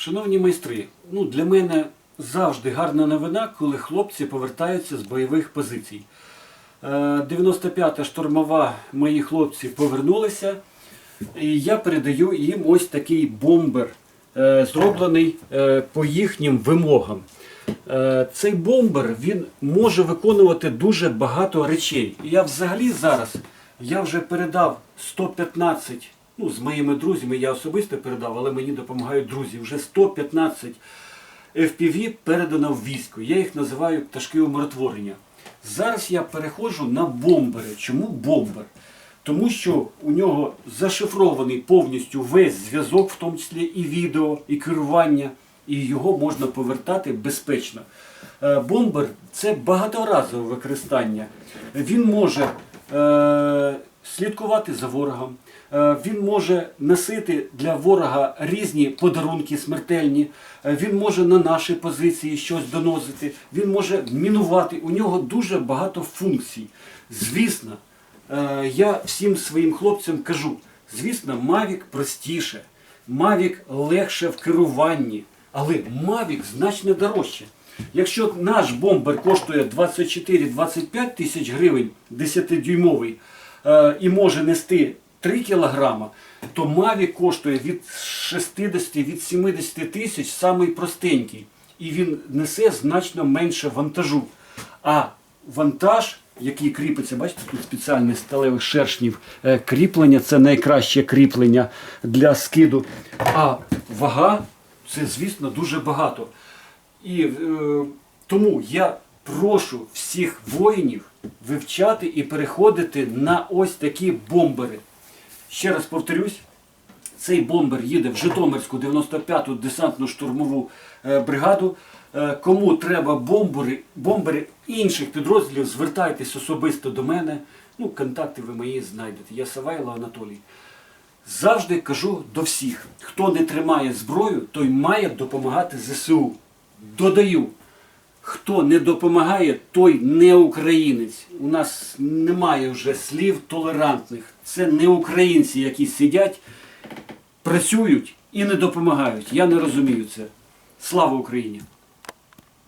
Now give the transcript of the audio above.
Шановні майстри, ну для мене завжди гарна новина, коли хлопці повертаються з бойових позицій. Е, 95-та штурмова мої хлопці повернулися, і я передаю їм ось такий бомбер, е, зроблений е, по їхнім вимогам. Е, Цей бомбер він може виконувати дуже багато речей. Я взагалі зараз я вже передав 115, ну з моїми друзями я особисто передав, але мені допомагають друзі. Вже 115 FPV передано в військо. Я їх називаю пташки умиротворення. Зараз я переходжу на бомбери. Чому бомбер? Тому що у нього зашифрований повністю весь зв'язок, в тому числі і відео, і керування, і його можна повертати безпечно. Е, Бомбер це багаторазове використання. Він може е, слідкувати за ворогом, е, він може носити для ворога різні подарунки смертельні, е, він може на наші позиції щось доносити, він може мінувати. У нього дуже багато функцій. Звісно, Е, я всім своїм хлопцям кажу, звісно, Мавік простіше, Мавік легше в керуванні, але Мавік значно дорожче. Якщо наш бомбер коштує 24-25 тисяч гривень 10-дюймовий е, і може нести 3 кілограма, то Мавік коштує від 60 від 70 тисяч самий простенький. І він несе значно менше вантажу. А вантаж, який кріпиться, бачите, тут спеціальний сталевих шершнів е, кріплення, це найкраще кріплення для скиду. А вага це, звісно, дуже багато. І е, тому я прошу всіх воїнів вивчати і переходити на ось такі бомбери. Ще раз повторюсь, цей бомбер їде в Житомирську 95-ту десантно-штурмову е, бригаду. Е, Кому треба бомбери, бомбери інших підрозділів, звертайтесь особисто до мене. Ну, контакти ви мої знайдете. Я Савайло Анатолій. Завжди кажу до всіх, хто не тримає зброю, той має допомагати ЗСУ. Додаю, хто не допомагає, той не українець. У нас немає вже слів толерантних. Це не українці, які сидять, працюють і не допомагають. Я не розумію це. Слава Україні!